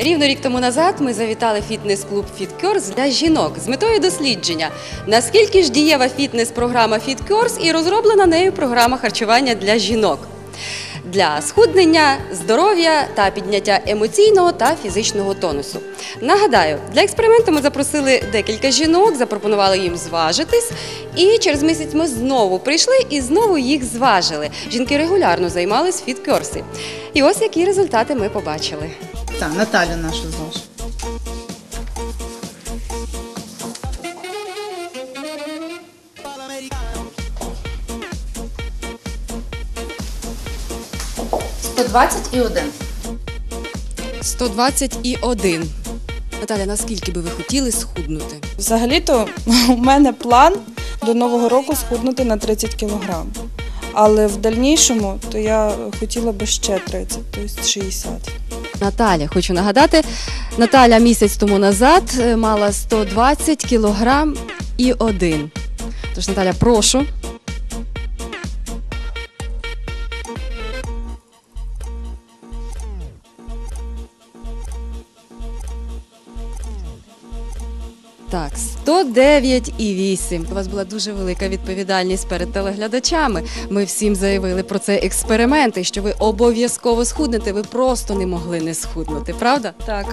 Рівно рік тому назад ми завітали фітнес-клуб FitCourse для жінок з метою дослідження, наскільки ж дієва фітнес-програма FitCourse і розроблена нею програма харчування для жінок. Для схуднення, здоров'я та підняття емоційного та фізичного тонусу. Нагадаю, для експерименту ми запросили декілька жінок, запропонували їм зважитись, і через місяць ми знову прийшли і знову їх зважили. Жінки регулярно займались фіткерсі. І ось які результати ми побачили. Так, Наталю нашу знову. Сто двадцять і один. 121. Наталя, наскільки би ви хотіли схуднути? Взагалі-то у мене план до нового року схуднути на 30 кілограм. Але в дальнішому то я хотіла би ще 30, тобто 60. Наталя, хочу нагадати, Наталя місяць тому назад е, мала 120 кілограм і один. Тож, Наталя, прошу. Так, 109,8. У вас була дуже велика відповідальність перед телеглядачами. Ми всім заявили про цей експеримент, і що ви обов'язково схуднете. Ви просто не могли не схуднути, правда? Так.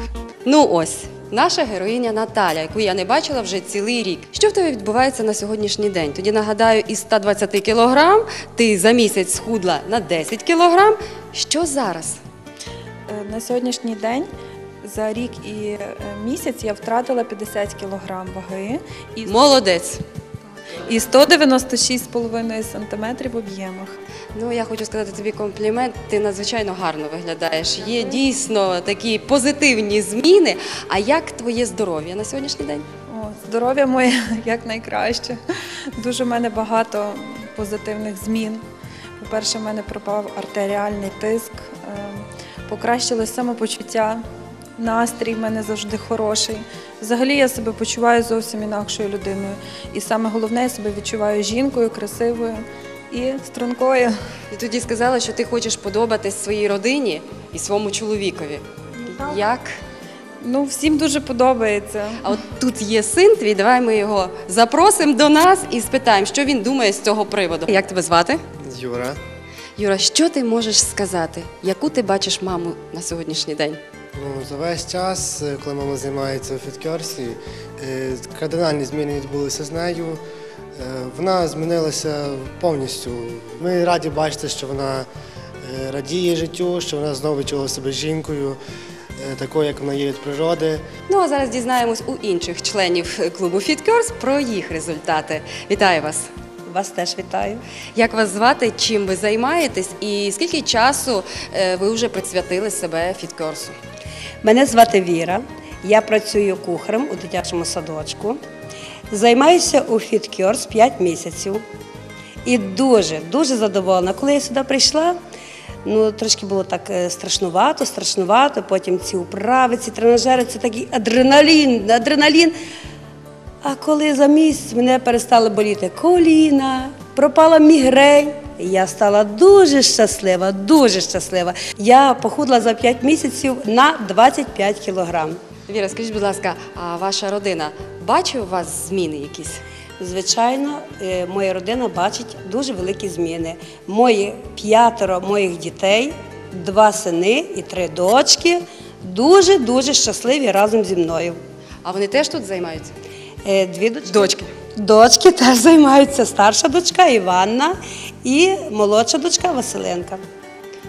Ну ось наша героїня Наталя, яку я не бачила вже цілий рік. Що в тебе відбувається на сьогоднішній день? Тоді нагадаю, із 120 кілограм ти за місяць схудла на 10 кілограм. Що зараз? Е, На сьогоднішній день за рік і е, місяць я втратила 50 кілограм ваги і, Молодець. і 196,5 сантиметрів в об'ємах. Ну я хочу сказати тобі комплімент. Ти надзвичайно гарно виглядаєш. Є дійсно такі позитивні зміни. А як твоє здоров'я на сьогоднішній день? О, здоров'я моє як найкраще. Дуже в мене багато позитивних змін. По-перше, в мене пропав артеріальний тиск, е, покращилось самопочуття, настрій в мене завжди хороший. Взагалі я себе почуваю зовсім інакшою людиною. І саме головне, я себе відчуваю жінкою, красивою і стрункою. І тоді сказала, що ти хочеш подобатись своїй родині і своєму чоловікові. Як? Ну, всім дуже подобається. А от тут є син твій, давай ми його запросимо до нас і спитаємо, що він думає з цього приводу. Як тебе звати? Юра. Юра, що ти можеш сказати? Яку ти бачиш маму на сьогоднішній день? Ну, за весь час, е, коли мама займається у фіткерсі, е, кардинальні зміни відбулися з нею. Е, Вона змінилася повністю. Ми раді бачити, що вона радіє життю, що вона знову відчула себе жінкою, такою, як вона є від природи. Ну а зараз дізнаємось у інших членів клубу FitCurse про їх результати. Вітаю вас! Вас теж вітаю. Як вас звати? Чим ви займаєтесь? І скільки часу ви вже присвятили себе фіткорсу? Мене звати Віра. Я працюю кухарем у дитячому садочку. Займаюся у FitCures 5 місяців. І дуже, дуже задоволена. Коли я сюди прийшла, ну трошки було так е, страшнувато, страшнувато. Потім ці вправи, ці тренажери, це такий адреналін, адреналін. А коли за місяць мене перестали боліти коліна, пропала мігрень, я стала дуже щаслива, дуже щаслива. Я похудла за 5 місяців на 25 кілограм. Віра, скажіть, будь ласка, а ваша родина бачить у вас зміни якісь? Звичайно, е, моя родина бачить дуже великі зміни. Мої п'ятеро моїх дітей, два сини і три дочки, дуже дуже щасливі разом зі мною. А вони теж тут займаються? Е, Дві дочки. Дочки. Дочки теж займаються старша дочка Іванна і молодша дочка Василенка.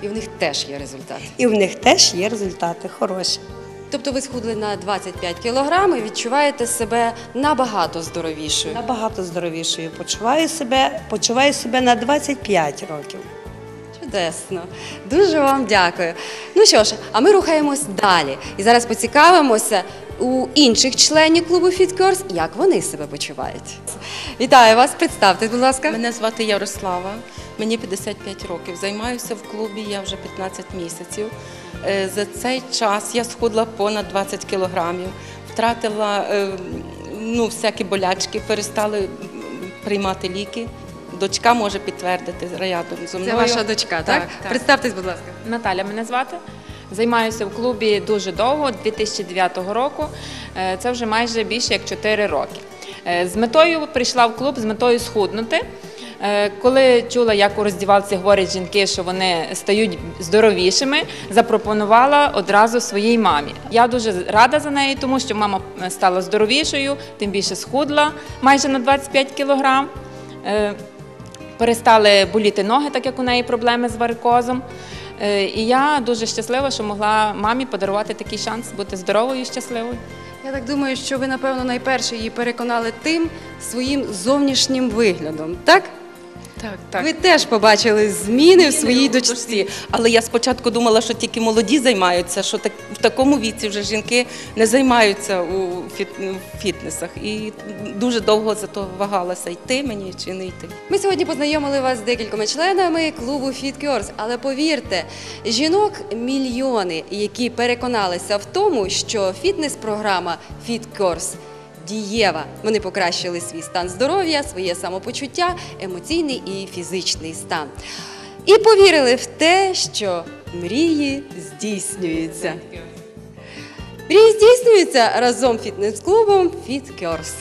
І в них теж є результати. І в них теж є результати хороші. Тобто ви схудли на 25 кілограм і відчуваєте себе набагато здоровішою. Набагато здоровішою почуваю себе, почуваю себе на 25 років. Чудесно. Дуже вам дякую. Ну що ж, а ми рухаємось далі. І зараз поцікавимося у інших членів клубу FitCourse, як вони себе почувають. Вітаю вас, представте, будь ласка. Мене звати Ярослава, мені 55 років. Займаюся в клубі я вже 15 місяців. Е, За цей час я схудла понад 20 кілограмів, втратила е, ну, всякі болячки, перестали приймати ліки. Дочка може підтвердити рядом зі Це ваша дочка, так? Так, так. Представтесь, будь ласка. Наталя мене звати. Займаюся в клубі дуже довго, 2009 року. Е, Це вже майже більше як 4 роки. Е, З метою прийшла в клуб з метою схуднути. Е, Коли чула, як у роздівалці говорять жінки, що вони стають здоровішими, запропонувала одразу своїй мамі. Я дуже рада за неї, тому що мама стала здоровішою, тим більше схудла майже на 25 кілограм. Перестали боліти ноги, так як у неї проблеми з варикозом. Е, І я дуже щаслива, що могла мамі подарувати такий шанс бути здоровою і щасливою. Я так думаю, що ви, напевно, найперше її переконали тим своїм зовнішнім виглядом, так? Так, так. Ви теж побачили зміни в своїй дочці. Але я спочатку думала, що тільки молоді займаються, що так, в такому віці вже жінки не займаються у фіт, фітнесах. І дуже довго за то вагалася, йти мені чи не йти. Ми сьогодні познайомили вас з декількома членами клубу Fit Girls, але повірте, жінок мільйони, які переконалися в тому, що фітнес-програма Fit Girls дієва. Вони покращили свій стан здоров'я, своє самопочуття, емоційний і фізичний стан. І повірили в те, що мрії здійснюються. Мрії здійснюються разом фітнес-клубом Fit Girls.